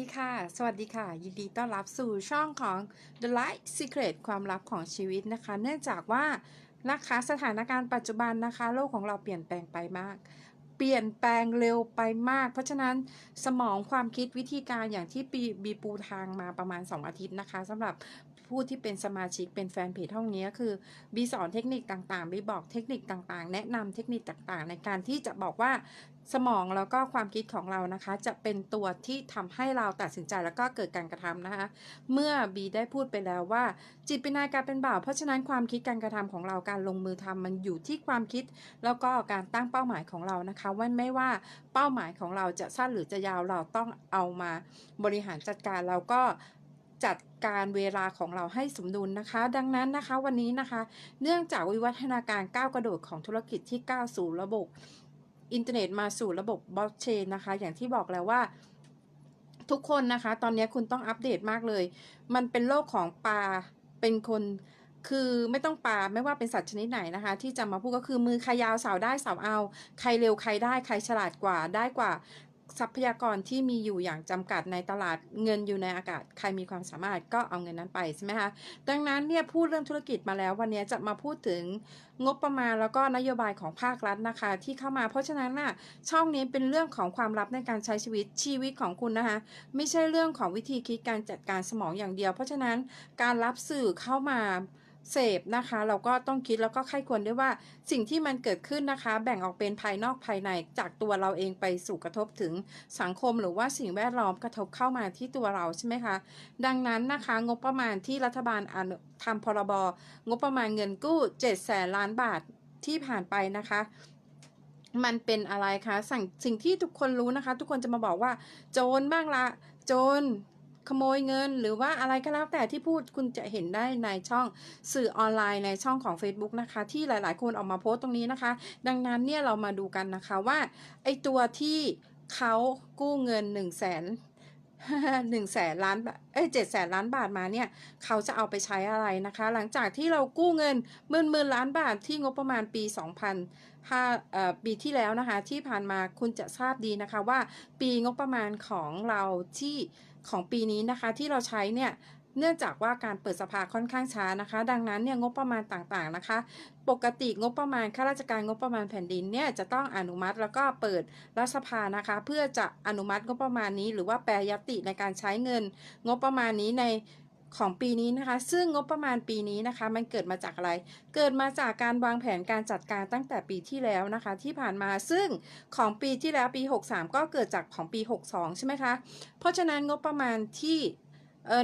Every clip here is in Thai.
ดีค่ะ สวัสดีค่ะ ยินดีต้อนรับสู่ช่องของ The Light Secret ความลับของชีวิตนะคะ เนื่องจากว่านะคะสถานการณ์ปัจจุบันนะคะ โลกของเราเปลี่ยนแปลงไปมาก เปลี่ยนแปลงเร็วไปมาก เพราะฉะนั้นสมองความคิดวิธีการอย่างที่ปีบีปูทางมาประมาณ 2 อาทิตย์นะคะสำหรับ ผู้ที่เป็นสมาชิกเป็นแฟนเพจห้องนี้คือบีสอนเทคนิคต่างๆบีบอกเทคนิคต่างๆ แนะนำเทคนิคต่างๆ ในการที่จะบอกว่าสมองแล้วก็ความคิดของเรานะคะ จะเป็นตัวที่ทำให้เราตัดสินใจแล้วก็เกิดการกระทำนะคะ เมื่อบีได้พูดไปแล้วว่า จิตเป็นนายการเป็นบ่าวเพราะฉะนั้นความคิดการกระทำของเราการลงมือทำมันอยู่ที่ความคิด แล้วก็การตั้งเป้าหมายของเรานะคะว่าไม่ว่าเป้าหมายของเราจะสั้นหรือจะยาวเราต้องเอามาบริหารจัดการแล้วก็ จัดการเวลาของเราให้สมดุลนะคะ ดังนั้นนะคะวันนี้นะคะ เนื่องจากวิวัฒนาการก้าวกระโดดของธุรกิจที่ก้าวสู่ระบบอินเทอร์เน็ตมาสู่ระบบบล็อกเชนนะคะ อย่างที่บอกแล้วว่าทุกคนนะคะ ตอนนี้คุณต้องอัปเดตมากเลย มันเป็นโลกของปลาเป็นคนคือไม่ต้องปลาไม่ว่าเป็นสัตว์ชนิดไหนนะคะ ที่จะมาพูดก็คือมือใครยาวสาวได้สาวเอา ใครเร็วใครได้ใครฉลาดกว่าได้กว่า ทรัพยากรที่มีอยู่อย่างจำกัดในตลาดเงินอยู่ในอากาศ ใครมีความสามารถก็เอาเงินนั้นไปใช่ไหมคะดังนั้นเนี่ยพูดเรื่องธุรกิจมาแล้ว วันนี้จะมาพูดถึงงบประมาณแล้วก็นโยบายของภาครัฐนะคะ ที่เข้ามาเพราะฉะนั้นน่ะช่องนี้เป็นเรื่องของความลับในการใช้ชีวิตชีวิตของคุณนะคะ ไม่ใช่เรื่องของวิธีคิดการจัดการสมองอย่างเดียว เพราะฉะนั้นการรับสื่อเข้ามา เสพนะคะ เราก็ต้องคิดแล้วก็ใครควรด้วยว่าสิ่งที่มันเกิดขึ้นนะคะ แบ่งออกเป็นภายนอกภายในจากตัวเราเองไปสู่กระทบถึงสังคมหรือว่าสิ่งแวดล้อมกระทบเข้ามาที่ตัวเราใช่ไหมคะดังนั้นนะคะงบประมาณที่รัฐบาลอนุทำพรบงบประมาณเงินกู้7แสนล้านบาทที่ผ่านไปนะคะมันเป็นอะไรคะสิ่งสิ่งที่ทุกคนรู้นะคะ ทุกคนจะมาบอกว่า โจรบ้างละ โจร ขโมยเงิน หรือว่าอะไรก็แล้วแต่ที่พูดคุณจะเห็นได้ในช่องสื่อออนไลน์ในช่องของ Facebook นะคะ ที่หลาย ๆ คนออกมาโพสต์ตรงนี้นะคะ ดังนั้นเนี่ยเรามาดูกันนะคะว่าไอตัวที่เขากู้เงิน1นึ่งแสนหนึ่งแสนล้านเอ้ยเจ็ดแสนล้านบาทมาเนี่ยเขาจะเอาไปใช้อะไรนะคะ หลังจากที่เรากู้เงินหมื่นหมื่นล้านบาทที่งบประมาณปี 2000ห้าเอ่อปีที่แล้วนะคะ ที่ผ่านมาคุณจะทราบดีนะคะว่า ปีงบประมาณของเราที่ ของปีนี้นะคะที่เราใช้เนี่ยเนื่องจากว่าการเปิดสภาค่อนข้างช้านะคะ ดังนั้นเนี่ยงบประมาณต่างๆนะคะ ปกติงบประมาณข้าราชการงบประมาณแผ่นดินเนี่ยจะต้องอนุมัติแล้วก็เปิดรัฐสภานะคะ เพื่อจะอนุมัติงบประมาณนี้ หรือว่าแปรยติในการใช้เงิน งบประมาณนี้ใน ของปีนี้นะคะ ซึ่งงบประมาณปีนี้นะคะ มันเกิดมาจากอะไร เกิดมาจากการวางแผนการจัดการตั้งแต่ปีที่แล้วนะคะ ที่ผ่านมาซึ่งของปีที่แล้วปี 63 ก็เกิดจากของปี 62 ใช่ไหมคะ เพราะฉะนั้นงบประมาณที่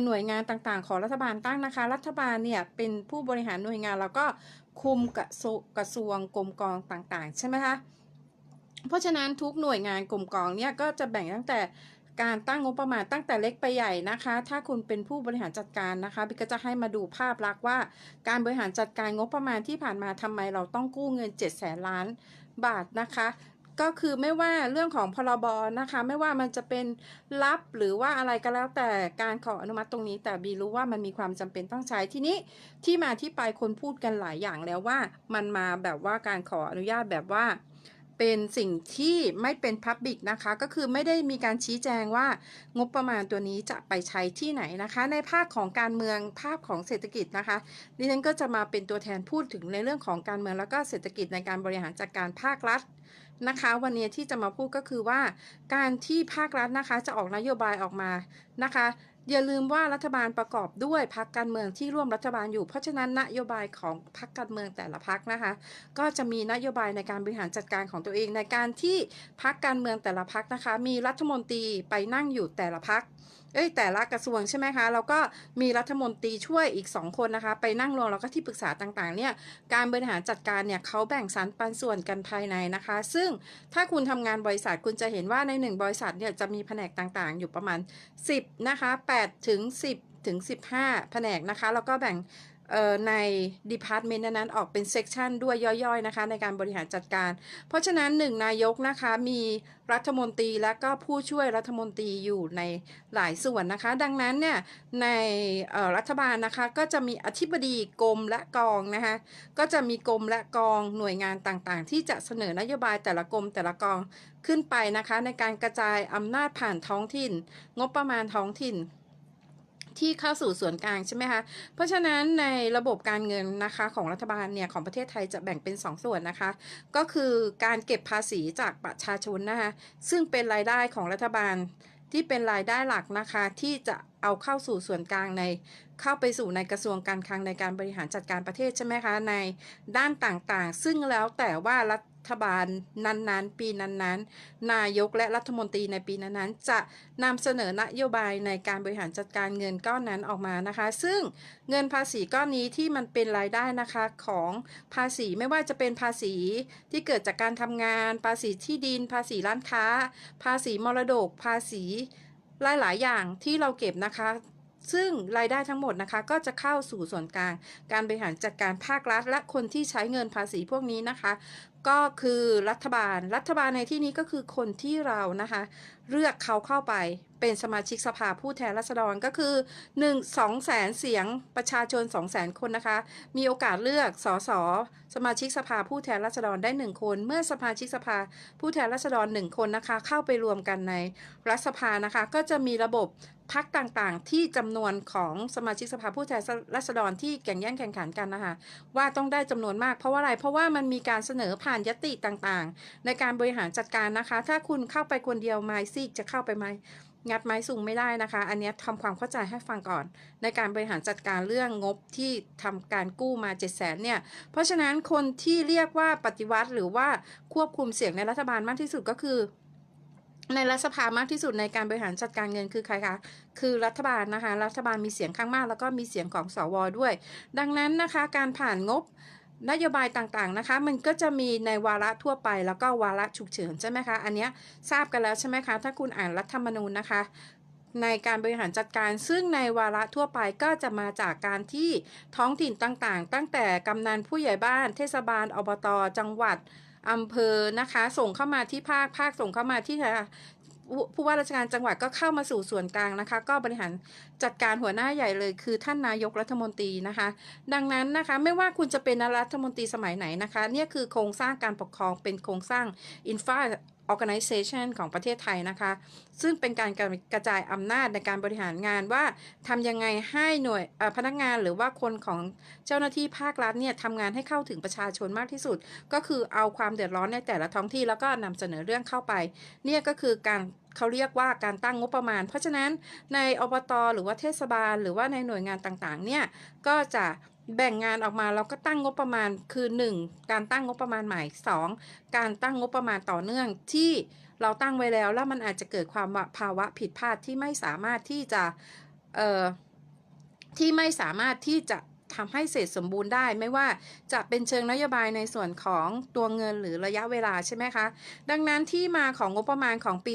หน่วยงานต่างๆ ของรัฐบาลตั้งนะคะ รัฐบาลเนี่ยเป็นผู้บริหารหน่วยงานแล้วก็คุมกระทรวงกระทรวงกรมกองต่างๆ ใช่ไหมคะ เพราะฉะนั้นทุกหน่วยงานกรมกองเนี่ยก็จะแบ่งตั้งแต่ การตั้งงบประมาณตั้งแต่เล็กไปใหญ่นะคะ ถ้าคุณเป็นผู้บริหารจัดการนะคะบิ๊กก็จะให้มาดูภาพลักษณ์ว่า การบริหารจัดการงบประมาณที่ผ่านมาทำไมเราต้องกู้เงิน7แสนล้านบาทนะคะก็คือไม่ว่าเรื่องของพรบนะคะไม่ว่ามันจะเป็นลับหรือว่าอะไรก็แล้วแต่การขออนุมัติตรงนี้ แต่บีรู้ว่ามันมีความจำเป็นต้องใช้ทีนี้ที่มาที่ไปคนพูดกันหลายอย่างแล้วว่า มันมาแบบว่าการขออนุญาตแบบว่า เป็นสิ่งที่ไม่เป็นพับบิกนะคะ ก็คือไม่ได้มีการชี้แจงว่างบประมาณตัวนี้จะไปใช้ที่ไหนนะคะ ในภาคของการเมืองภาคของเศรษฐกิจนะคะดิฉันก็จะมาเป็นตัวแทนพูดถึงในเรื่องของการเมืองแล้วก็เศรษฐกิจในการบริหารจัดการภาครัฐนะคะ วันนี้ที่จะมาพูดก็คือว่า การที่ภาครัฐนะคะจะออกนโยบายออกมานะคะ อย่าลืมว่ารัฐบาลประกอบด้วยพรรคการเมืองที่ร่วมรัฐบาลอยู่ เพราะฉะนั้นนโยบายของพรรคการเมืองแต่ละพรรคนะคะ ก็จะมีนโยบายในการบริหารจัดการของตัวเอง ในการที่พรรคการเมืองแต่ละพรรคนะคะ มีรัฐมนตรีไปนั่งอยู่แต่ละพรรค เอ้ยแต่ละกระทรวงใช่ไหมคะแล้วก็มีรัฐมนตรีช่วยอีก 2 คนนะคะ ไปนั่งรวมแล้วก็ที่ปรึกษาต่างๆเนี่ยการบริหารจัดการเนี่ยเขาแบ่งสรรปันส่วนกันภายในนะคะ ซึ่งถ้าคุณทำงานบริษัทคุณจะเห็นว่าในหนึ่งบริษัทเนี่ยจะมีแผนกต่างๆ อยู่ประมาณ 10 นะคะ8ถึง10 ถึง 15 แผนกนะคะ แล้วก็แบ่ง ใน department นั้นๆออกเป็น section ด้วยย่อยๆนะคะในการบริหารจัดการ เพราะฉะนั้นหนึ่งนายกนะคะมีรัฐมนตรีและก็ผู้ช่วยรัฐมนตรีอยู่ในหลายส่วนนะคะ ดังนั้นเนี่ยในรัฐบาลนะคะก็จะมีอธิบดีกรมและกองนะคะก็จะมีกรมและกองหน่วยงานต่างๆ ที่จะเสนอนโยบายแต่ละกรมแต่ละกองขึ้นไปนะคะ ในการกระจายอำนาจผ่านท้องถิ่น งบประมาณท้องถิ่น ที่เข้าสู่ส่วนกลางใช่ไหมคะ เพราะฉะนั้นในระบบการเงินนะคะของรัฐบาลเนี่ยของประเทศไทยจะแบ่งเป็น2ส่วนนะคะ ก็คือการเก็บภาษีจากประชาชนนะคะซึ่งเป็นรายได้ของรัฐบาลที่เป็นรายได้หลักนะคะที่จะเอาเข้าสู่ส่วนกลางในเข้าไปสู่ในกระทรวงการคลังในการบริหารจัดการประเทศใช่ไหมคะในด้านต่างๆ ซึ่งแล้วแต่ว่ารัฐ บาลนั้นๆ ปีนั้นๆ นายกและรัฐมนตรีในปีนั้นๆ จะนำเสนอนโยบายในการบริหารจัดการเงินก้อนนั้นออกมานะคะ ซึ่งเงินภาษีก้อนนี้ที่มันเป็นรายได้นะคะของภาษีไม่ว่าจะเป็นภาษีที่เกิดจากการทำงาน ภาษีที่ดิน ภาษีร้านค้า ภาษีมรดก ภาษีหลาย ๆ อย่างที่เราเก็บนะคะซึ่งรายได้ทั้งหมดนะคะก็จะเข้าสู่ส่วนกลาง การบริหารจัดการภาครัฐ และคนที่ใช้เงินภาษีพวกนี้นะคะ ก็คือรัฐบาล รัฐบาลในที่นี้ก็คือคนที่เรานะคะ เลือกเขาเข้าไป เป็นสมาชิกสภาผู้แทนราษฎรก็คือ 1 2แสนเสียงประชาชน2แสนคนนะคะ มีโอกาสเลือกสสสมาชิกสภาผู้แทนราษฎรได้ 1 คน เมื่อสมาชิกสภาผู้แทนราษฎร 1 คนนะคะ เข้าไปรวมกันในรัฐสภานะคะ ก็จะมีระบบพักต่างๆ ที่จำนวนของสมาชิกสภาผู้แทนราษฎรที่แข่งแย่งแข่งขันกันนะคะว่าต้องได้จำนวนมากเพราะว่าอะไรเพราะว่ามันมีการเสนอผ่านยติต่างๆ ในการบริหารจัดการนะคะ ถ้าคุณเข้าไปคนเดียวไมซีกจะเข้าไปไหม งัดไม้สูงไม่ได้นะคะ อันนี้ทำความเข้าใจให้ฟังก่อน ในการบริหารจัดการเรื่องงบที่ทำการกู้มา7 0 0 0 0นเนี่ย เพราะฉะนั้นคนที่เรียกว่าปฏิวัติหรือว่าควบคุมเสียงในรัฐบาลมากที่สุดก็คือ ในรัฐสภามากที่สุดในการบริหารจัดการเงินคือใครคะ คือรัฐบาลนะคะ รัฐบาลมีเสียงข้างมาก แล้วก็มีเสียงของสวด้วย ดังนั้นนะคะ การผ่านงบ นโยบายต่างๆนะคะ มันก็จะมีในวาระทั่วไปแล้วก็วาระฉุกเฉินใช่ไหมคะ อันนี้ทราบกันแล้วใช่ไหมคะ ถ้าคุณอ่านรัฐธรรมนูญนะคะ ในการบริหารจัดการ ซึ่งในวาระทั่วไปก็จะมาจากการที่ท้องถิ่นต่างๆ ตั้งแต่กำนันผู้ใหญ่บ้าน เทศบาลอบต จังหวัดอำเภอนะคะ ส่งเข้ามาที่ภาคภาคส่งเข้ามาที่ ผู้ว่าราชการจังหวัดก็เข้ามาสู่ส่วนกลางนะคะ ก็บริหารจัดการหัวหน้าใหญ่เลย คือท่านนายกรัฐมนตรีนะคะ ดังนั้นนะคะไม่ว่าคุณจะเป็นรัฐมนตรีสมัยไหนนะคะ เนี่ยคือโครงสร้างการปกครองเป็นโครงสร้างอินฟา organization ของประเทศไทยนะคะ ซึ่งเป็นการกระจายอำนาจในการบริหารงานว่าทำยังไงให้หน่วยพนักงานหรือว่าคนของเจ้าหน้าที่ภาครัฐเนี่ยทำงานให้เข้าถึงประชาชนมากที่สุด ก็คือเอาความเดือดร้อนในแต่ละท้องที่แล้วก็นำเสนอเรื่องเข้าไป เนี่ยก็คือการเขาเรียกว่าการตั้งงบประมาณ เพราะฉะนั้นในอบตหรือว่าเทศบาล หรือว่าในหน่วยงานต่างๆเนี่ยก็จะ แบ่งงานออกมาเราก็ตั้งงบประมาณคือ 1. การตั้งงบประมาณใหม่ 2. การตั้งงบประมาณต่อเนื่องที่เราตั้งไว้แล้วแล้วมันอาจจะเกิดความภาวะผิดพลาดที่ไม่สามารถที่จะเอ่อที่ไม่สามารถที่จะ ทำให้เสร็จสมบูรณ์ได้ไม่ว่าจะเป็นเชิงนโยบายในส่วนของตัวเงินหรือระยะเวลาใช่ไหมคะ ดังนั้นที่มาของงบประมาณของปี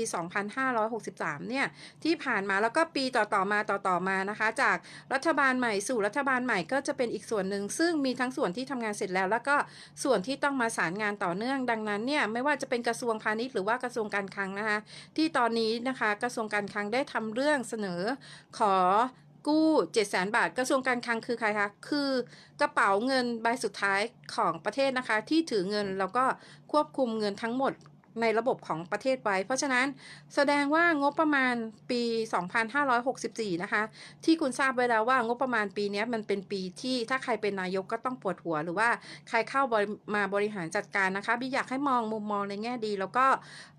2563 เนี่ย ที่ผ่านมาแล้วก็ปีต่อๆมาต่อๆมานะคะ จากรัฐบาลใหม่สู่รัฐบาลใหม่ก็จะเป็นอีกส่วนหนึ่ง ซึ่งมีทั้งส่วนที่ทำงานเสร็จแล้ว แล้วก็ส่วนที่ต้องมาสารงานต่อเนื่อง ดังนั้นเนี่ยไม่ว่าจะเป็นกระทรวงพาณิชย์หรือว่ากระทรวงการคลังนะคะที่ตอนนี้นะคะกระทรวงการคลังได้ทำเรื่องเสนอขอ กู้7 0 0 0 0 0 บาท กระทรวงการคลังคือใครคะ คือกระเป๋าเงินใบสุดท้ายของประเทศนะคะ ที่ถือเงินแล้วก็ควบคุมเงินทั้งหมดในระบบของประเทศไว้ เพราะฉะนั้นแสดงว่างบประมาณปี 2564 นะคะ ที่คุณทราบไว้แล้วว่างบประมาณปีนี้มันเป็นปีที่ถ้าใครเป็นนายกก็ต้องปวดหัว หรือว่าใครเข้ามาบริหารจัดการนะคะ บิอยากให้มองมุมมองในแง่ดี แล้วก็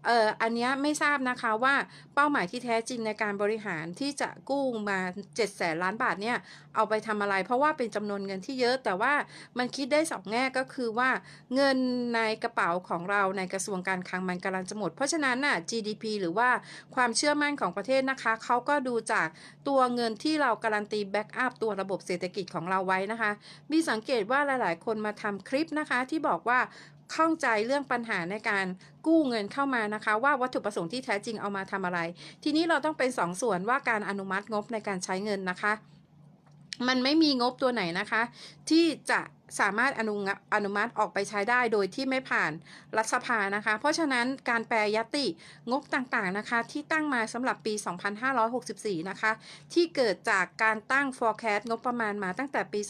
เอ่ออันนี้ไม่ทราบนะคะว่าเป้าหมายที่แท้จริงในการบริหารที่จะกู้มา7แสนล้านบาทเนี่ยเอาไปทำอะไร เพราะว่าเป็นจำนวนเงินที่เยอะ แต่ว่ามันคิดได้สองแง่ก็คือว่าเงินในกระเป๋าของเราในกระทรวงการคลังมันกำลังจะหมด เพราะฉะนั้นน่ะ GDP หรือว่าความเชื่อมั่นของประเทศนะคะเขาก็ดูจากตัวเงินที่เราการันตีแบ็กอัพตัวระบบเศรษฐกิจของเราไว้นะคะ มีสังเกตว่าหลาย ๆ คนมาทำคลิปนะคะที่บอกว่า ข้องใจเรื่องปัญหาในการกู้เงินเข้ามานะคะ ว่าวัตถุประสงค์ที่แท้จริงเอามาทำอะไร ทีนี้เราต้องเป็นสองส่วนว่าการอนุมัติงบในการใช้เงินนะคะ มันไม่มีงบตัวไหนนะคะ ที่จะสามารถอนุอนุมัติออกไปใช้ได้โดยที่ไม่ผ่านรัฐสภานะคะ เพราะฉะนั้นการแปรยติงบต่างๆนะคะ ที่ตั้งมาสำหรับปี 2564 นะคะ ที่เกิดจากการตั้ง forecast งบประมาณมาตั้งแต่ปี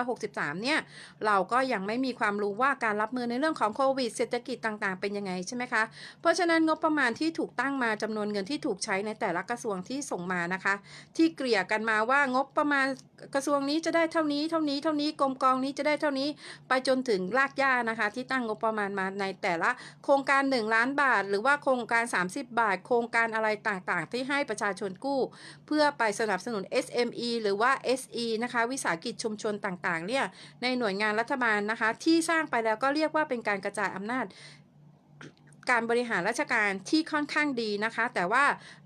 2563 เนี่ย เราก็ยังไม่มีความรู้ว่าการรับมือในเรื่องของโควิดเศรษฐกิจต่างๆ เป็นยังไงใช่ไหมคะ เพราะฉะนั้นงบประมาณที่ถูกตั้งมาจำนวนเงินที่ถูกใช้ในแต่ละกระทรวงที่ส่งมานะคะ ที่เกลี่ยกันมาว่างบประมาณกระทรวงนี้จะได้เท่านี้เท่านี้เท่านี้กรมกองนี้จะได้เท่านี้ไปจนถึงรากหญ้านะคะ ที่ตั้งงบประมาณมาในแต่ละโครงการ 1 ล้านบาท หรือว่าโครงการ 30 บาท โครงการอะไรต่างๆ ที่ให้ประชาชนกู้ เพื่อไปสนับสนุน SME หรือว่า SE นะคะ วิสาหกิจชุมชนต่างๆเนี่ยในหน่วยงานรัฐบาลนะคะ ที่สร้างไปแล้วก็เรียกว่าเป็นการกระจายอำนาจ การบริหารราชการที่ค่อนข้างดีนะคะ แต่ว่า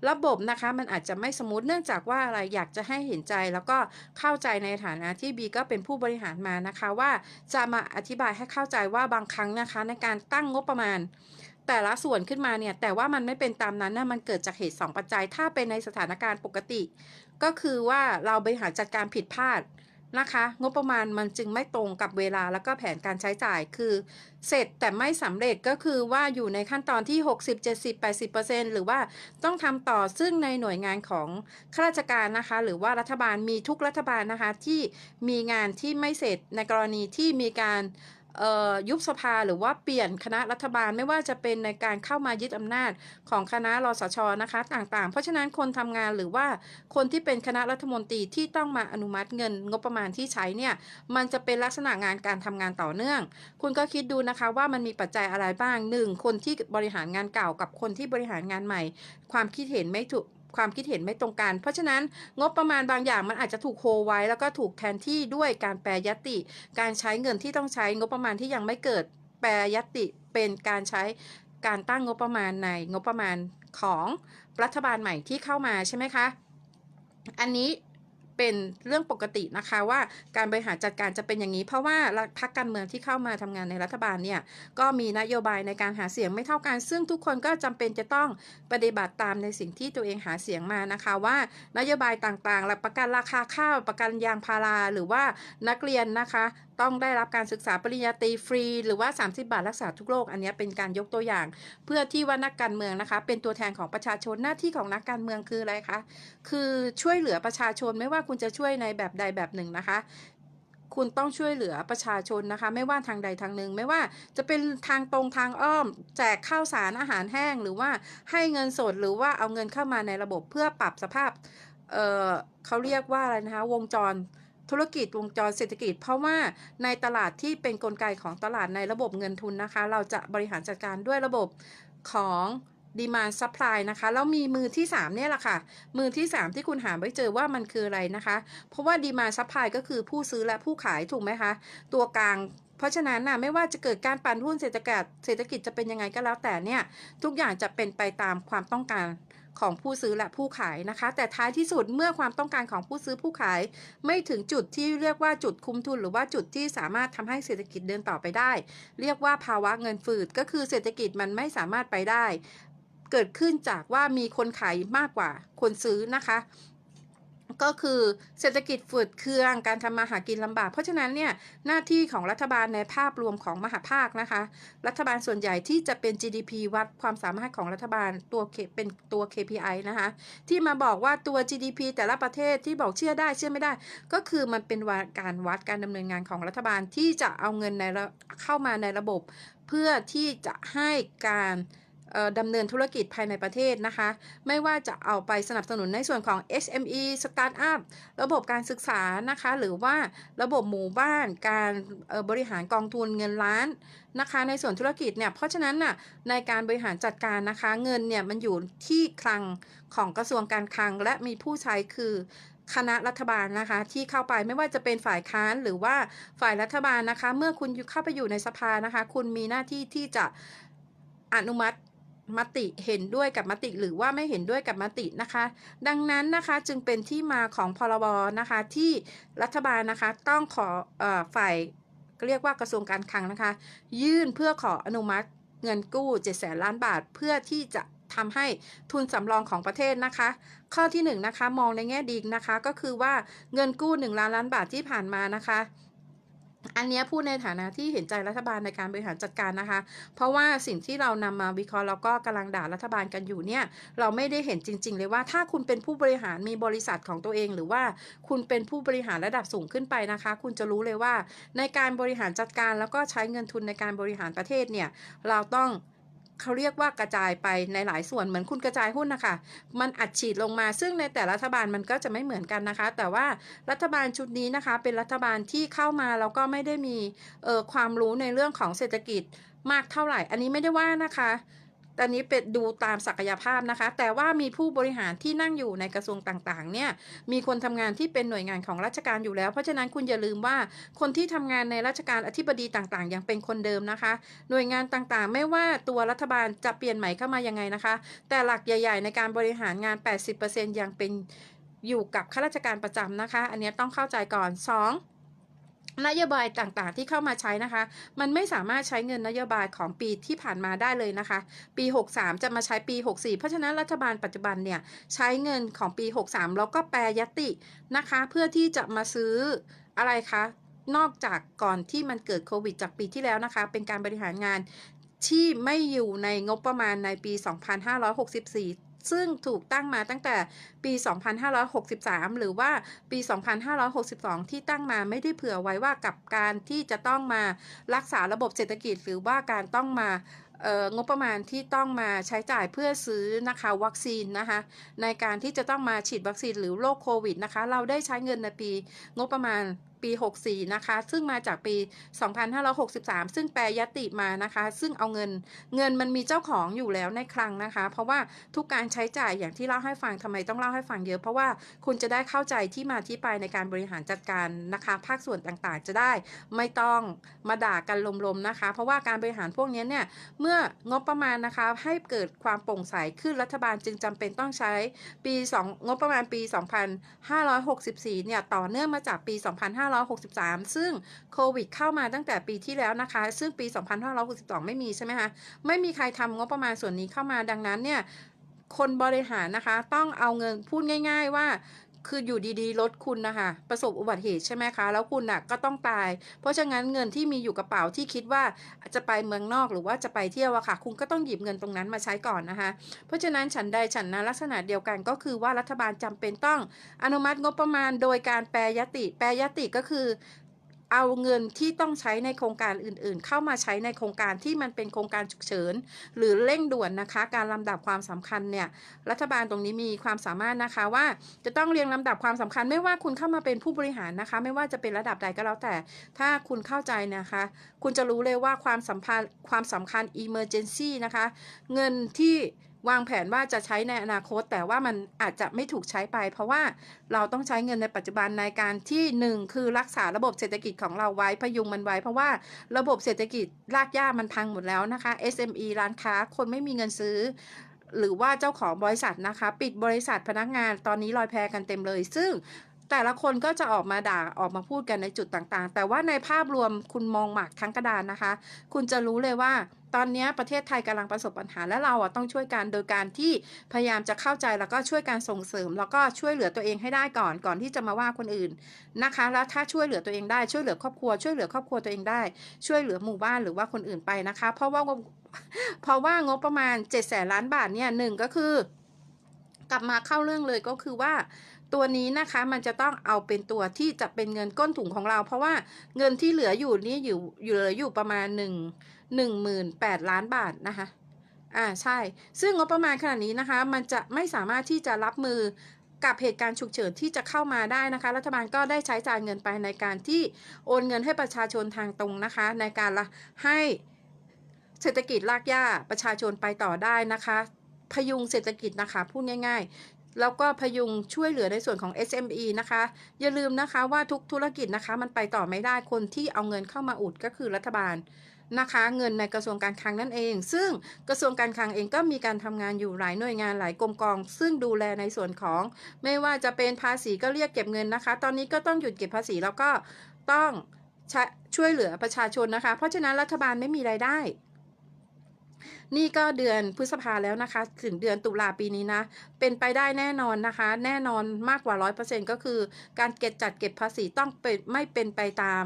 ระบบนะคะมันอาจจะไม่สมูทเนื่องจากว่าอะไรอยากจะให้เห็นใจ แล้วก็เข้าใจในฐานะที่บีก็เป็นผู้บริหารมานะคะว่าจะมาอธิบายให้เข้าใจว่าบางครั้งนะคะ ในการตั้งงบประมาณแต่ละส่วนขึ้นมาเนี่ย แต่ว่ามันไม่เป็นตามนั้นนะมันเกิดจากเหตุ 2 ปัจจัย ถ้าเป็นในสถานการณ์ปกติ ก็คือว่าเราบริหารจัดการผิดพลาด นะคะ งบประมาณมันจึงไม่ตรงกับเวลาแล้วก็แผนการใช้จ่ายคือ เสร็จแต่ไม่สำเร็จก็คือว่าอยู่ในขั้นตอนที่ 60 70 80หรือว่าต้องทำต่อซึ่งในหน่วยงานของข้าราชการนะคะ หรือว่ารัฐบาลมีทุกรัฐบาลนะคะที่มีงานที่ไม่เสร็จในกรณีที่มีการ ยุบสภาหรือว่าเปลี่ยนคณะรัฐบาลไม่ว่าจะเป็นในการเข้ามายึดอำนาจของคณะรสชนะคะต่างๆ เพราะฉะนั้นคนทำงานหรือว่าคนที่เป็นคณะรัฐมนตรีที่ต้องมาอนุมัติเงินงบประมาณที่ใช้เนี่ยมันจะเป็นลักษณะงานการทำงานต่อเนื่อง คุณก็คิดดูนะคะว่ามันมีปัจจัยอะไรบ้างหนึ่งคนที่บริหารงานเก่ากับคนที่บริหารงานใหม่ ความคิดเห็นไม่ถูก ความคิดเห็นไม่ตรงกัน เพราะฉะนั้นงบประมาณบางอย่างมันอาจจะถูกโฮไว้ แล้วก็ถูกแทนที่ด้วยการแปรยติ การใช้เงินที่ต้องใช้งบประมาณที่ยังไม่เกิดแปรยติเป็นการใช้การตั้งงบประมาณในงบประมาณของรัฐบาลใหม่ที่เข้ามาใช่ไหมคะ อันนี้ เป็นเรื่องปกตินะคะว่าการบริหารจัดการจะเป็นอย่างนี้ เพราะว่าพรรคการเมืองที่เข้ามาทำงานในรัฐบาลเนี่ยก็มีนโยบายในการหาเสียงไม่เท่ากัน ซึ่งทุกคนก็จำเป็นจะต้องปฏิบัติตามในสิ่งที่ตัวเองหาเสียงมานะคะว่านโยบายต่างๆ หลักประกันราคาข้าวประกันยางพาราหรือว่านักเรียนนะคะ ต้องได้รับการศึกษาปริญญาตรีฟรี หรือว่า 30 บาทรักษาทุกโรคอันนี้เป็นการยกตัวอย่าง เพื่อที่ว่านักการเมืองนะคะ เป็นตัวแทนของประชาชนหน้าที่ของนักการเมืองคืออะไรคะคือช่วยเหลือประชาชนไม่ว่าคุณจะช่วยในแบบใดแบบหนึ่งนะคะคุณต้องช่วยเหลือประชาชนนะคะ ไม่ว่าทางใดทางหนึ่ง ไม่ว่าจะเป็นทางตรงทางอ้อม แจกข้าวสารอาหารแห้ง หรือว่าให้เงินสดหรือว่าเอาเงินเข้ามาในระบบเพื่อปรับสภาพเออเขาเรียกว่าอะไรนะคะ วงจร ธุรกิจวงจรเศรษฐกิจ เพราะว่าในตลาดที่เป็นนกลไกของตลาดในระบบเงินทุนนะคะ เราจะบริหารจัดการด้วยระบบของดีมาซัพพลายนะคะ แล้วมีมือที่ 3 เนี่ยแหละค่ะ มือที่ 3 ที่คุณหาไม่เจอว่ามันคืออะไรนะคะ เพราะว่าดีมาซัพพลายก็คือผู้ซื้อและผู้ขายถูกไหมคะ ตัวกลาง เพราะฉะนั้นนะไม่ว่าจะเกิดการปั่นหุ้นเศรษฐกิจเศรษฐกิจจะเป็นยังไงก็แล้วแต่เนี่ย ทุกอย่างจะเป็นไปตามความต้องการ ของผู้ซื้อและผู้ขายนะคะ แต่ท้ายที่สุดเมื่อความต้องการของผู้ซื้อผู้ขาย ไม่ถึงจุดที่เรียกว่าจุดคุ้มทุน หรือว่าจุดที่สามารถทำให้เศรษฐกิจเดินต่อไปได้ เรียกว่าภาวะเงินฝืดก็คือเศรษฐกิจมันไม่สามารถไปได้ เกิดขึ้นจากว่ามีคนขายมากกว่าคนซื้อนะคะ ก็คือเศรษฐกิจฝืดเคือง การทำมาหากินลำบาก เพราะฉะนั้นเนี่ยหน้าที่ของรัฐบาลในภาพรวมของมหาภาคนะคะ รัฐบาลส่วนใหญ่ที่จะเป็น GDP วัดความสามารถของรัฐบาลตัวเป็นตัว KPI นะคะ ที่มาบอกว่าตัว GDP แต่ละประเทศที่บอกเชื่อได้เชื่อไม่ได้ ก็คือมันเป็นการวัดการดำเนินงานของรัฐบาลที่จะเอาเงินในเข้ามาในระบบ เพื่อที่จะให้การ ดำเนินธุรกิจภายในประเทศนะคะ ไม่ว่าจะเอาไปสนับสนุนในส่วนของ SME Startup ระบบการศึกษานะคะ หรือว่าระบบหมู่บ้านการบริหารกองทุนเงินล้านนะคะ ในส่วนธุรกิจเนี่ย เพราะฉะนั้นน่ะในการบริหารจัดการนะคะ เงินเนี่ยมันอยู่ที่คลังของกระทรวงการคลัง และมีผู้ใช้คือคณะรัฐบาลนะคะที่เข้าไปไม่ว่าจะเป็นฝ่ายค้านหรือว่าฝ่ายรัฐบาลนะคะ เมื่อคุณเข้าไปอยู่ในสภานะคะ คุณมีหน้าที่ที่จะอนุมัติ มติเห็นด้วยกับมติหรือว่าไม่เห็นด้วยกับมตินะคะ ดังนั้นนะคะจึงเป็นที่มาของพรบนะคะที่รัฐบาลนะคะต้องขออฝ่ายเรียกว่ากระทรวงการคลังนะคะ ยื่นเพื่อขออนุมัติเงินกู้7แสนล้านบาท เพื่อที่จะทำให้ทุนสำรองของประเทศนะคะ ข้อที่1นงนะคะมองในแง่ดีนะคะก็คือว่าเงินกู้ 1 ล้านล้านบาทที่ผ่านมานะคะ อันนี้พูดในฐานะที่เห็นใจรัฐบาลในการบริหารจัดการนะคะ เพราะว่าสิ่งที่เรานำมาวิเคราะห์แล้วก็กำลังด่ารัฐบาลกันอยู่เนี่ยเราไม่ได้เห็นจริง ๆ เลยว่าถ้าคุณเป็นผู้บริหารมีบริษัทของตัวเอง หรือว่าคุณเป็นผู้บริหารระดับสูงขึ้นไปนะคะ คุณจะรู้เลยว่าในการบริหารจัดการแล้วก็ใช้เงินทุนในการบริหารประเทศเนี่ยเราต้อง เขาเรียกว่ากระจายไปในหลายส่วนเหมือนคุณกระจายหุ้นนะคะ มันอัดฉีดลงมา ซึ่งในแต่รัฐบาลมันก็จะไม่เหมือนกันนะคะ แต่ว่ารัฐบาลชุดนี้นะคะ เป็นรัฐบาลที่เข้ามาแล้วก็ไม่ได้มีความรู้ในเรื่องของเศรษฐกิจมากเท่าไหร่ อันนี้ไม่ได้ว่านะคะ อันนี้เป็นดูตามศักยภาพนะคะ แต่ว่ามีผู้บริหารที่นั่งอยู่ในกระทรวงต่างๆ เนี่ย มีคนทำงานที่เป็นหน่วยงานของราชการอยู่แล้ว เพราะฉะนั้นคุณอย่าลืมว่าคนที่ทำงานในราชการอธิบดีต่างๆ ยังเป็นคนเดิมนะคะ หน่วยงานต่างๆ ไม่ว่าตัวรัฐบาลจะเปลี่ยนใหม่เข้ามายังไงนะคะ แต่หลักใหญ่ ๆ ในการบริหารงาน 80%ยังเป็นอยู่กับข้าราชการประจำนะคะ อันนี้ต้องเข้าใจก่อน 2. นโยบายต่างๆที่เข้ามาใช้นะคะ มันไม่สามารถใช้เงินนโยบายของปีที่ผ่านมาได้เลยนะคะ ปี 63 จะมาใช้ปี 64 เพราะฉะนั้นรัฐบาลปัจจุบันเนี่ยใช้เงินของปี 63 แล้วก็แปรยตินะคะ เพื่อที่จะมาซื้ออะไรคะ นอกจากก่อนที่มันเกิดโควิดจากปีที่แล้วนะคะ เป็นการบริหารงานที่ไม่อยู่ในงบประมาณในปี 2564 ซึ่งถูกตั้งมาตั้งแต่ปี 2563 หรือว่าปี 2562 ที่ตั้งมาไม่ได้เผื่อไว้ว่ากับการที่จะต้องมารักษาระบบเศรษฐกิจ หรือว่าการต้องมาเอ่องบประมาณที่ต้องมาใช้จ่ายเพื่อซื้อนะคะวัคซีนนะคะในการที่จะต้องมาฉีดวัคซีนหรือโรคโควิดนะคะเราได้ใช้เงินในปีงบประมาณ ปี 64 นะคะ ซึ่งมาจากปี 2563 ซึ่งแปรยติมานะคะ ซึ่งเอาเงิน เงินมันมีเจ้าของอยู่แล้วในคลังนะคะ เพราะว่าทุกการใช้จ่ายอย่างที่เล่าให้ฟังทำไมต้องเล่าให้ฟังเยอะ เพราะว่าคุณจะได้เข้าใจที่มาที่ไปในการบริหารจัดการนะคะ ภาคส่วนต่างๆ จะได้ไม่ต้องมาด่ากันลมๆนะคะ เพราะว่าการบริหารพวกนี้เนี่ย เมื่องบประมาณนะคะให้เกิดความโปร่งใสขึ้นรัฐบาลจึงจำเป็นต้องใช้ปี 2 งบประมาณปี 2564 เนี่ย ต่อเนื่องมาจากปี2563 ซึ่งโควิดเข้ามาตั้งแต่ปีที่แล้วนะคะ ซึ่งปี 2562 ไม่มีใช่ไหมคะ ไม่มีใครทำงบประมาณส่วนนี้เข้ามาดังนั้นเนี่ยคนบริหารนะคะต้องเอาเงินพูดง่าย ๆ ว่า คืออยู่ดีๆ รถคุณนะคะประสบอุบัติเหตุใช่ไหมคะ แล้วคุณน่ะก็ต้องตาย เพราะฉะนั้นเงินที่มีอยู่กระเป๋าที่คิดว่าจะไปเมืองนอกหรือว่าจะไปเที่ยวอะค่ะ คุณก็ต้องหยิบเงินตรงนั้นมาใช้ก่อนนะคะ เพราะฉะนั้นฉันใดฉันนั้นลักษณะเดียวกันก็คือว่ารัฐบาลจำเป็นต้องอนุมัติงบประมาณโดยการแปรยติ แปรยติก็คือ เอาเงินที่ต้องใช้ในโครงการอื่นๆ เข้ามาใช้ในโครงการที่มันเป็นโครงการฉุกเฉิน หรือเร่งด่วนนะคะ การลำดับความสำคัญเนี่ยรัฐบาลตรงนี้มีความสามารถนะคะว่าจะต้องเรียงลำดับความสำคัญ ไม่ว่าคุณเข้ามาเป็นผู้บริหารนะคะ ไม่ว่าจะเป็นระดับใดก็แล้วแต่ ถ้าคุณเข้าใจนะคะ คุณจะรู้เลยว่าความสัมพันธ์ความสำคัญ emergency นะคะ เงินที่ วางแผนว่าจะใช้ในอนาคต แต่ว่ามันอาจจะไม่ถูกใช้ไป เพราะว่าเราต้องใช้เงินในปัจจุบันในการที่หนึ่งคือรักษาระบบเศรษฐกิจของเราไว้พยุงมันไว้ เพราะว่าระบบเศรษฐกิจรากหญ้ามันพังหมดแล้วนะคะ SME ร้านค้าคนไม่มีเงินซื้อ หรือว่าเจ้าของบริษัทนะคะ ปิดบริษัทพนักงานตอนนี้ลอยแพกันเต็มเลย ซึ่ง แต่ละคนก็จะออกมาด่าออกมาพูดกันในจุดต่างๆ แต่ว่าในภาพรวมคุณมองหมากทั้งกระดานนะคะ คุณจะรู้เลยว่าตอนนี้ประเทศไทยกำลังประสบปัญหาและเราอะต้องช่วยกันโดยการที่พยายามจะเข้าใจแล้วก็ช่วยการส่งเสริม แล้วก็ช่วยเหลือตัวเองให้ได้ก่อนก่อนที่จะมาว่าคนอื่นนะคะ แล้วถ้าช่วยเหลือตัวเองได้ช่วยเหลือครอบครัว ช่วยเหลือครอบครัวตัวเองได้ ช่วยเหลือหมู่บ้านหรือว่าคนอื่นไปนะคะ เพราะว่าเพราะว่างบประมาณ7จ็ดแสนล้านบาทเนี่ยหนึ่งก็คือกลับมาเข้าเรื่องเลยก็คือว่า ตัวนี้นะคะมันจะต้องเอาเป็นตัวที่จะเป็นเงินก้นถุงของเรา เพราะว่าเงินที่เหลืออยู่นี่อยู่อยู่เหลืออยู่ประมาณหนึ่งหนึ่งหมื่นแปดล้านบาทนะคะอ่าใช่ ซึ่งงบประมาณขนาดนี้นะคะ มันจะไม่สามารถที่จะรับมือกับเหตุการณ์ฉุกเฉินที่จะเข้ามาได้นะคะ รัฐบาลก็ได้ใช้จ่ายเงินไปในการที่โอนเงินให้ประชาชนทางตรงนะคะ ในการละให้เศรษฐกิจรากหญ้าประชาชนไปต่อได้นะคะ พยุงเศรษฐกิจนะคะพูดง่าย ๆ แล้วก็พยุงช่วยเหลือในส่วนของ SME นะคะ อย่าลืมนะคะว่าทุกธุรกิจนะคะมันไปต่อไม่ได้คนที่เอาเงินเข้ามาอุดก็คือรัฐบาลนะคะ เงินในกระทรวงการคลังนั่นเอง ซึ่งกระทรวงการคลังเองก็มีการทำงานอยู่หลายหน่วยงานหลายกรมกอง ซึ่งดูแลในส่วนของ ไม่ว่าจะเป็นภาษีก็เรียกเก็บเงินนะคะ ตอนนี้ก็ต้องหยุดเก็บภาษีแล้วก็ต้องช,ช่วยเหลือประชาชนนะคะ เพราะฉะนั้นรัฐบาลไม่มีรายได้ นี่ก็เดือนพฤษภาแล้วนะคะ ถึงเดือนตุลาปีนี้นะ เป็นไปได้แน่นอนนะคะ แน่นอนมากกว่า 100%ก็คือการเก็บจัดเก็บภาษีต้องเป็นไม่เป็นไปตาม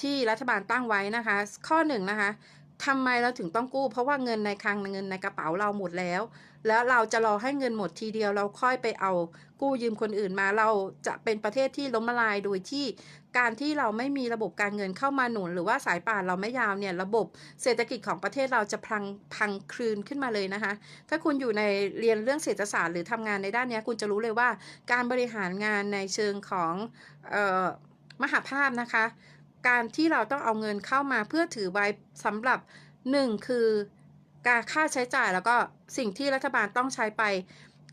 ที่รัฐบาลตั้งไว้นะคะ ข้อหนึ่งนะคะทำไมเราถึงต้องกู้ เพราะว่าเงินในคลังเงินในกระเป๋าเราหมดแล้ว แล้วเราจะรอให้เงินหมดทีเดียวเราค่อยไปเอา กู้ยืมคนอื่นมาเราจะเป็นประเทศที่ล้มละลายโดยที่การที่เราไม่มีระบบการเงินเข้ามาหนุน หรือว่าสายป่านเราไม่ยาวเนี่ยระบบเศรษฐกิจของประเทศเราจะพังพังคลืนขึ้นมาเลยนะคะ ถ้าคุณอยู่ในเรียนเรื่องเศรษฐศาสตร์หรือทำงานในด้านนี้คุณจะรู้เลยว่าการบริหารงานในเชิงของออมหาภาพนะคะ การที่เราต้องเอาเงินเข้ามาเพื่อถือไว้สำหรับหนึ่งคือการค่าใช้จ่ายแล้วก็สิ่งที่รัฐบาลต้องใช้ไป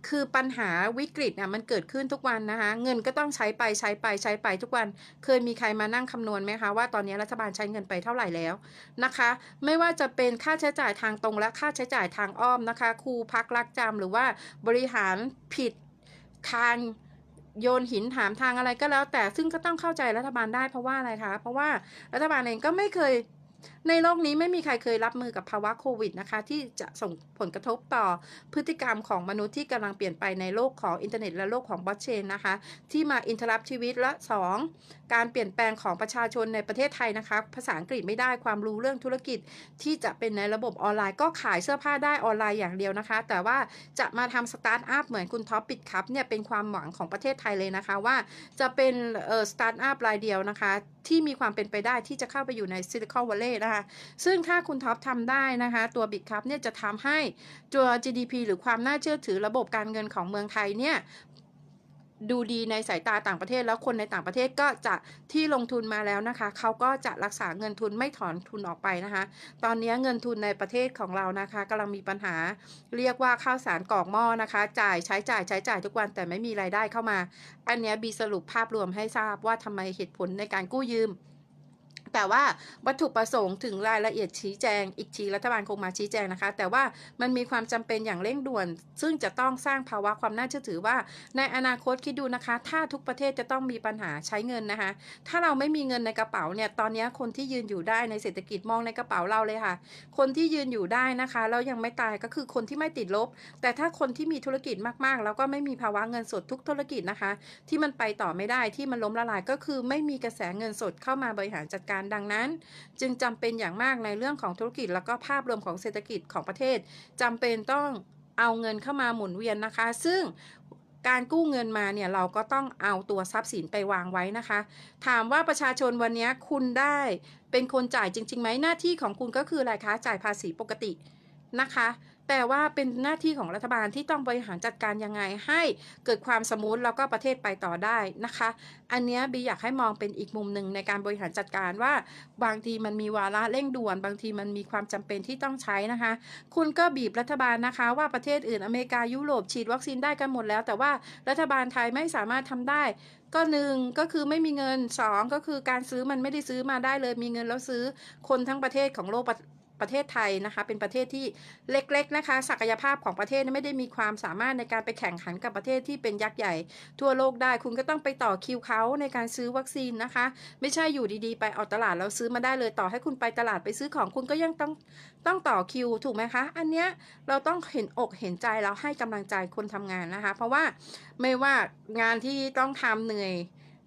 คือปัญหาวิกฤตเนี่ยมันเกิดขึ้นทุกวันนะคะเงินก็ต้องใช้ไปใช้ไปใช้ไปทุกวัน เคยมีใครมานั่งคำนวณไหมคะว่าตอนนี้รัฐบาลใช้เงินไปเท่าไหร่แล้วนะคะ ไม่ว่าจะเป็นค่าใช้จ่ายทางตรงและค่าใช้จ่ายทางอ้อมนะคะครูพักรักจำหรือว่าบริหารผิดทางโยนหินถามทางอะไรก็แล้ว แต่ซึ่งก็ต้องเข้าใจรัฐบาลได้เพราะว่าอะไรคะเพราะว่ารัฐบาลเองก็ไม่เคย ในโลกนี้ไม่มีใครเคยรับมือกับภาวะโควิดนะคะที่จะส่งผลกระทบต่อพฤติกรรมของมนุษย์ที่กำลังเปลี่ยนไปในโลกของอินเทอร์เน็ตและโลกของบล็อกเชนนะคะ ที่มาอินเทอร์รับชีวิตและ 2 การเปลี่ยนแปลงของประชาชนในประเทศไทยนะคะ ภาษาอังกฤษไม่ได้ความรู้เรื่องธุรกิจที่จะเป็นในระบบออนไลน์ ก็ขายเสื้อผ้าได้ออนไลน์อย่างเดียวนะคะ แต่ว่าจะมาทำสตาร์ทอัพเหมือนคุณท็อปปิดครับเนี่ยเป็นความหวังของประเทศไทยเลยนะคะว่าจะเป็นเอ่อสตาร์ทอัพรายเดียวนะคะ ที่มีความเป็นไปได้ที่จะเข้าไปอยู่ในซิลิคอนวัลเลย์นะคะซึ่งถ้าคุณท็อปทำได้นะคะ ตัวบิ g คัพเนี่ยจะทำให้ตัว GDP หรือความน่าเชื่อถือระบบการเงินของเมืองไทยเนี่ยดูดีในสายตาต่างประเทศแล้วคนในต่างประเทศก็จะที่ลงทุนมาแล้วนะคะเขาก็จะรักษาเงินทุนไม่ถอนทุนออกไปนะคะ ตอนนี้เงินทุนในประเทศของเรานะคะกำลังมีปัญหา เรียกว่าข้าวสารกอกหม้อนะคะ จ่ายใช้จ่ายใช้จ่ายทุกวันแต่ไม่มีรายได้เข้ามา อันนี้บีสรุปภาพรวมให้ทราบว่าทำไมเหตุผลในการกู้ยืม แต่ว่าวัตถุประสงค์ถึงรายละเอียดชี้แจง อีกทีรัฐบาลคงมาชี้แจงนะคะ แต่ว่ามันมีความจำเป็นอย่างเร่งด่วน ซึ่งจะต้องสร้างภาวะความน่าเชื่อถือว่า ในอนาคตคิดดูนะคะ ถ้าทุกประเทศจะต้องมีปัญหาใช้เงินนะคะ ถ้าเราไม่มีเงินในกระเป๋าเนี่ยตอนนี้คนที่ยืนอยู่ได้ในเศรษฐกิจมองในกระเป๋าเราเลยค่ะ คนที่ยืนอยู่ได้นะคะแล้วยังไม่ตายก็คือคนที่ไม่ติดลบ แต่ถ้าคนที่มีธุรกิจมากๆ แล้วก็ไม่มีภาวะเงินสดทุกธุรกิจนะคะ ที่มันไปต่อไม่ได้ที่มันล้มละลายก็คือไม่มีกระแสเงินสดเข้ามาบริหารจัดการดังนั้น จึงจำเป็นอย่างมากในเรื่องของธุรกิจ แล้วก็ภาพรวมของเศรษฐกิจของประเทศจำเป็นต้องเอาเงินเข้ามาหมุนเวียนนะคะ ซึ่งการกู้เงินมาเนี่ยเราก็ต้องเอาตัวทรัพย์สินไปวางไว้นะคะ ถามว่าประชาชนวันนี้คุณได้เป็นคนจ่ายจริงๆไหมหน้าที่ของคุณก็คืออะไรคะจ่ายภาษีปกตินะคะ แต่ว่าเป็นหน้าที่ของรัฐบาลที่ต้องบริหารจัดการยังไงให้เกิดความสมูทแล้วก็ประเทศไปต่อได้นะคะ อันเนี้ยบีอยากให้มองเป็นอีกมุมหนึ่งในการบริหารจัดการว่า บางทีมันมีวาระเร่งด่วน บางทีมันมีความจำเป็นที่ต้องใช้นะคะ คุณก็บีบรัฐบาลนะคะว่าประเทศอื่นอเมริกายุโรปฉีดวัคซีนได้กันหมดแล้ว แต่ว่ารัฐบาลไทยไม่สามารถทำได้ก็หนึ่งก็คือไม่มีเงินสองก็คือการซื้อมันไม่ได้ซื้อมาได้เลย มีเงินแล้วซื้อคนทั้งประเทศของโลก ประเทศไทยนะคะ เป็นประเทศที่เล็กๆนะคะ ศักยภาพของประเทศไม่ได้มีความสามารถในการไปแข่งขันกับประเทศที่เป็นยักษ์ใหญ่ ทั่วโลกได้คุณก็ต้องไปต่อคิวเขาในการซื้อวัคซีนนะคะ ไม่ใช่อยู่ดีๆ ไปออกตลาดแล้วซื้อมาได้เลยต่อให้คุณไปตลาดไปซื้อของคุณก็ยังต้องต้องต่อคิวถูกไหมคะ อันเนี้ยเราต้องเห็นอกเห็นใจแล้วให้กำลังใจคนทำงานนะคะ เพราะว่าไม่ว่างานที่ต้องทำเหนื่อย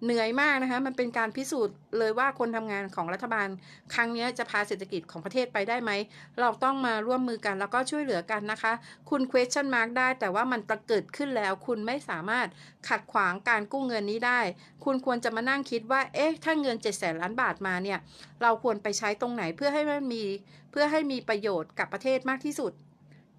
เหนื่อยมากนะคะ มันเป็นการพิสูจน์เลยว่าคนทำงานของรัฐบาล ครั้งนี้จะพาเศรษฐกิจของประเทศไปได้ไหม เราต้องมาร่วมมือกันแล้วก็ช่วยเหลือกันนะคะ คุณ question mark ได้ แต่ว่ามันเกิดขึ้นแล้ว คุณไม่สามารถขัดขวางการกู้เงินนี้ได้ คุณควรจะมานั่งคิดว่า เอ๊ะ ถ้าเงิน7 0 0แสนล้านบาทมาเนี่ย เราควรไปใช้ตรงไหนเพื่อให้มันมี เพื่อให้มีประโยชน์กับประเทศมากที่สุด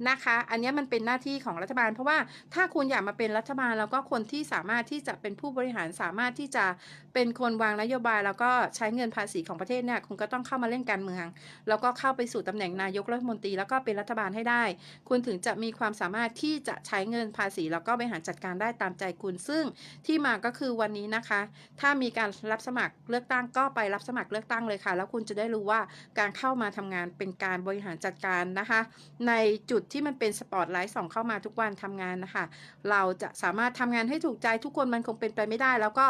นะคะ อันนี้มันเป็นหน้าที่ของรัฐบาล เพราะว่าถ้าคุณอยากมาเป็นรัฐบาลแล้วก็คนที่สามารถที่จะเป็นผู้บริหารสามารถที่จะเป็นคนวางนโยบายแล้วก็ใช้เงินภาษีของประเทศเนี่ยคุณก็ต้องเข้ามาเล่นการเมือง แล้วก็เข้าไปสู่ตำแหน่งนายกรัฐมนตรีแล้วก็เป็นรัฐบาลให้ได้ คุณถึงจะมีความสามารถที่จะใช้เงินภาษี แล้วก็บริหารจัดการได้ตามใจคุณซึ่งที่มาก็คือวันนี้นะคะ ถ้ามีการรับสมัครเลือกตั้งก็ไปรับสมัครเลือกตั้งเลยค่ะ แล้วคุณจะได้รู้ว่าการเข้ามาทำงานเป็นการบริหารจัดการนะคะ ในจุดที่มันเป็นสปอตไลท์ส่องเข้ามาทุกวันทำงานนะคะ เราจะสามารถทำงานให้ถูกใจทุกคนมันคงเป็นไปไม่ได้ แล้วก็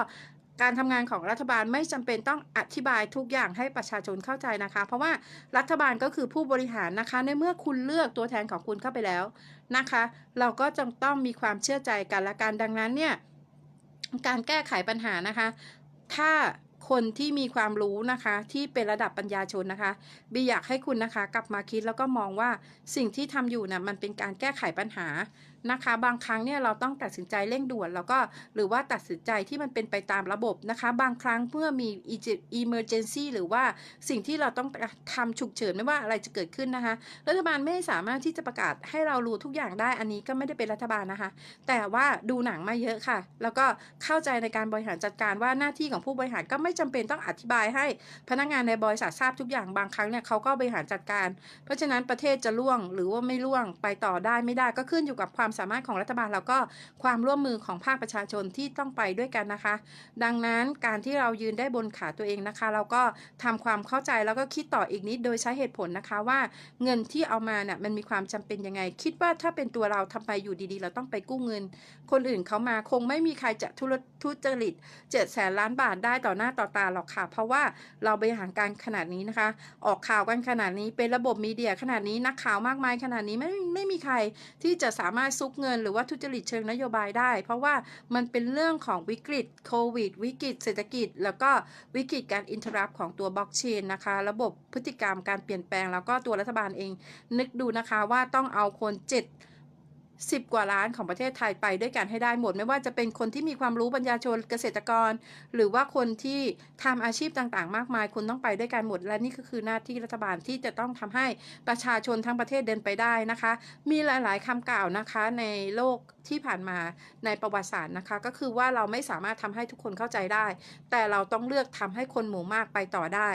การทำงานของรัฐบาลไม่จำเป็นต้องอธิบายทุกอย่างให้ประชาชนเข้าใจนะคะ เพราะว่ารัฐบาลก็คือผู้บริหารนะคะ ในเมื่อคุณเลือกตัวแทนของคุณเข้าไปแล้วนะคะ เราก็จงต้องมีความเชื่อใจกันและกันดังนั้นเนี่ยการแก้ไขปัญหานะคะ ถ้าคนที่มีความรู้นะคะที่เป็นระดับปัญญาชนนะคะบีอยากให้คุณนะคะ กลับมาคิดแล้วก็มองว่าสิ่งที่ทำอยู่น่ะมันเป็นการแก้ไขปัญหา นะคะ บางครั้งเนี่ยเราต้องตัดสินใจเร่งด่วนแล้วก็หรือว่าตัดสินใจที่มันเป็นไปตามระบบนะคะ บางครั้งเมื่อมี emergency หรือว่าสิ่งที่เราต้องทำฉุกเฉินไม่ว่าอะไรจะเกิดขึ้นนะคะ รัฐบาลไม่สามารถที่จะประกาศให้เรารู้ทุกอย่างได้ อันนี้ก็ไม่ได้เป็นรัฐบาลนะคะ แต่ว่าดูหนังมาเยอะค่ะ แล้วก็เข้าใจในการบริหารจัดการว่าหน้าที่ของผู้บริหารก็ไม่จำเป็นต้องอธิบายให้พนักงานในบริษัททราบทุกอย่างบางครั้งเนี่ยเขาก็บริหารจัดการ เพราะฉะนั้นประเทศจะล่วงหรือว่าไม่ล่วงไปต่อได้ไม่ได้ก็ขึ้นอยู่กับความสามารถของรัฐบาลแล้วก็ความร่วมมือของภาคประชาชนที่ต้องไปด้วยกันนะคะ ดังนั้นการที่เรายืนได้บนขาตัวเองนะคะ เราก็ทำความเข้าใจแล้วก็คิดต่ออีกนิดโดยใช้เหตุผลนะคะว่าเงินที่เอามาเนี่ยมันมีความจำเป็นยังไง คิดว่าถ้าเป็นตัวเราทำไปอยู่ดีๆ เราต้องไปกู้เงิน คนอื่นเขามาคงไม่มีใครจะทุรทุจริตเจ็ดแสนล้านบาทได้ต่อหน้าต่อตาหรอกค่ะ เพราะว่าเราบริหารการขนาดนี้นะคะ ออกข่าวกันขนาดนี้เป็นระบบมีเดียขนาดนี้นักข่าวมากมายขนาดนี้ไม่ไม่มีใครที่จะสามารถซุกเงินหรือว่าทุจริตเชิงนโยบายได้ เพราะว่ามันเป็นเรื่องของวิกฤตโควิด วิกฤตเศรษฐกิจ แล้วก็วิกฤตการอินเทอร์รับของตัวบล็อกเชนนะคะ ระบบพฤติกรรมการเปลี่ยนแปลง แล้วก็ตัวรัฐบาลเอง นึกดูนะคะว่าต้องเอาคนเจ็ด สิบกว่าล้านของประเทศไทยไปด้วยกันให้ได้หมด ไม่ว่าจะเป็นคนที่มีความรู้ปัญญาชนเกษตรกร หรือว่าคนที่ทำอาชีพต่างๆ มากมายคุณต้องไปด้วยกันหมด และนี่ก็คือหน้าที่รัฐบาลที่จะต้องทำให้ประชาชนทั้งประเทศเดินไปได้นะคะ มีหลายๆคำกล่าวนะคะในโลกที่ผ่านมาในประวัติศาสตร์นะคะ ก็คือว่าเราไม่สามารถทำให้ทุกคนเข้าใจได้ แต่เราต้องเลือกทำให้คนหมู่มากไปต่อได้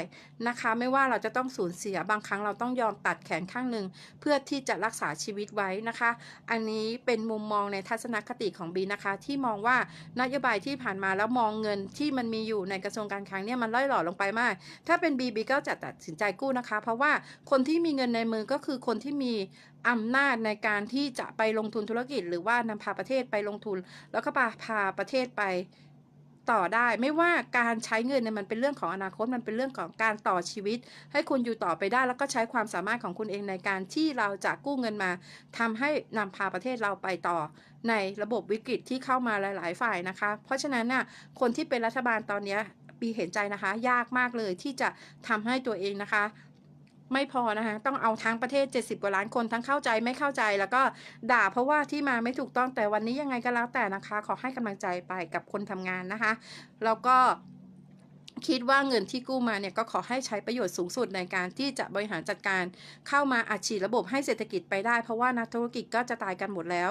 นะคะ ไม่ว่าเราจะต้องสูญเสียบางครั้งเราต้องยอมตัดแขนข้างหนึ่งเพื่อที่จะรักษาชีวิตไว้นะคะ อันนี้เป็นมุมมองในทัศนคติของบีนะคะที่มองว่านโยบายที่ผ่านมาแล้วมองเงินที่มันมีอยู่ในกระทรวงการคลังเนี่ยมันล่อยหล่อลงไปมาก ถ้าเป็นบีบีก็จะตัดสินใจกู้นะคะ เพราะว่าคนที่มีเงินในมือก็คือคนที่มีอำนาจในการที่จะไปลงทุนธุรกิจ หรือว่านำพาประเทศไปลงทุน แล้วก็พาพาประเทศไป ต่อได้ ไม่ว่าการใช้เงินเนี่ยมันเป็นเรื่องของอนาคตมันเป็นเรื่องของการต่อชีวิต ให้คุณอยู่ต่อไปได้ แล้วก็ใช้ความสามารถของคุณเองในการที่เราจะกู้เงินมาทำให้นำพาประเทศเราไปต่อ ในระบบวิกฤตที่เข้ามาหลาย ๆ ฝ่ายนะคะ เพราะฉะนั้นน่ะคนที่เป็นรัฐบาลตอนนี้ปีเห็นใจนะคะ ยากมากเลยที่จะทำให้ตัวเองนะคะ ไม่พอนะคะต้องเอาทั้งประเทศ 70 กว่าล้านคนทั้งเข้าใจไม่เข้าใจแล้วก็ด่าเพราะว่าที่มาไม่ถูกต้องแต่วันนี้ยังไงก็แล้วแต่นะคะ ขอให้กำลังใจไปกับคนทำงานนะคะ แล้วก็คิดว่าเงินที่กู้มาเนี่ยก็ขอให้ใช้ประโยชน์สูงสุดในการที่จะบริหารจัดการเข้ามาอัดฉีดระบบให้เศรษฐกิจไปได้ เพราะว่านักธุรกิจก็จะตายกันหมดแล้ว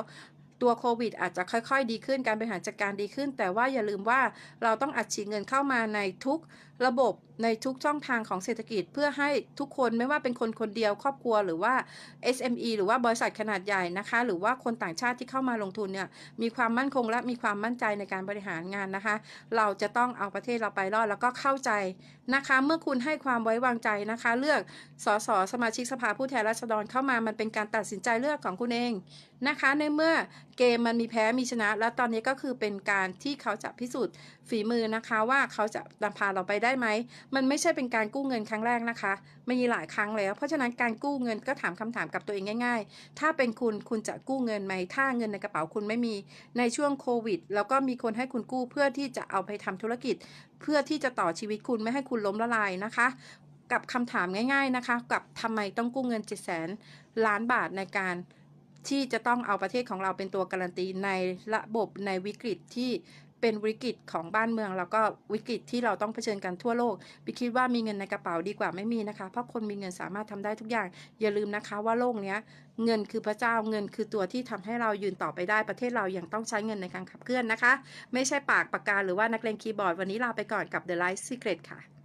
ตัวโควิดอาจจะค่อยๆ ดีขึ้นการบริหารจัดการดีขึ้น แต่ว่าอย่าลืมว่าเราต้องอัดฉีดเงินเข้ามาในทุกระบบ ในทุกช่องทางของเศรษฐกิจเพื่อให้ทุกคนไม่ว่าเป็นคนคนเดียวครอบครัวหรือว่า SME หรือว่าบริษัทขนาดใหญ่นะคะ หรือว่าคนต่างชาติที่เข้ามาลงทุนเนี่ยมีความมั่นคงและมีความมั่นใจในการบริหารงานนะคะ เราจะต้องเอาประเทศเราไปรอดแล้วก็เข้าใจนะคะ เมื่อคุณให้ความไว้วางใจนะคะ เลือกสสสมาชิกสภาผู้แทนราษฎรเข้ามามันเป็นการตัดสินใจเลือกของคุณเองนะคะ ในเมื่อ เกมมันมีแพ้มีชนะ แล้วตอนนี้ก็คือเป็นการที่เขาจะพิสูจน์ฝีมือนะคะว่าเขาจะนำพาเราไปได้ไหม มันไม่ใช่เป็นการกู้เงินครั้งแรกนะคะมีหลายครั้งแล้ว เพราะฉะนั้นการกู้เงินก็ถามคำถามกับตัวเองง่าย ๆ ถ้าเป็นคุณคุณจะกู้เงินไหมถ้าเงินในกระเป๋าคุณไม่มีในช่วงโควิด แล้วก็มีคนให้คุณกู้เพื่อที่จะเอาไปทำธุรกิจ เพื่อที่จะต่อชีวิตคุณไม่ให้คุณล้มละลายนะคะกับคำถามง่าย ๆนะคะ กับทำไมต้องกู้เงิน7 0 0 0 0ล้านบาทในการ ที่จะต้องเอาประเทศของเราเป็นตัวการันตีในระบบในวิกฤตที่เป็นวิกฤตของบ้านเมือง แล้วก็วิกฤตที่เราต้องเผชิญกันทั่วโลกบิคิดว่ามีเงินในกระเป๋าดีกว่าไม่มีนะคะ เพราะคนมีเงินสามารถทำได้ทุกอย่าง อย่าลืมนะคะว่าโลกเนี้ยเงินคือพระเจ้าเงินคือตัวที่ทำให้เรายืนต่อไปได้ประเทศเรายังต้องใช้เงินในการขับเคลื่อนนะคะ ไม่ใช่ปากปากกาหรือว่านักเลงคีย์บอร์ดวันนี้ลาไปก่อนกับ The Light Secret ค่ะ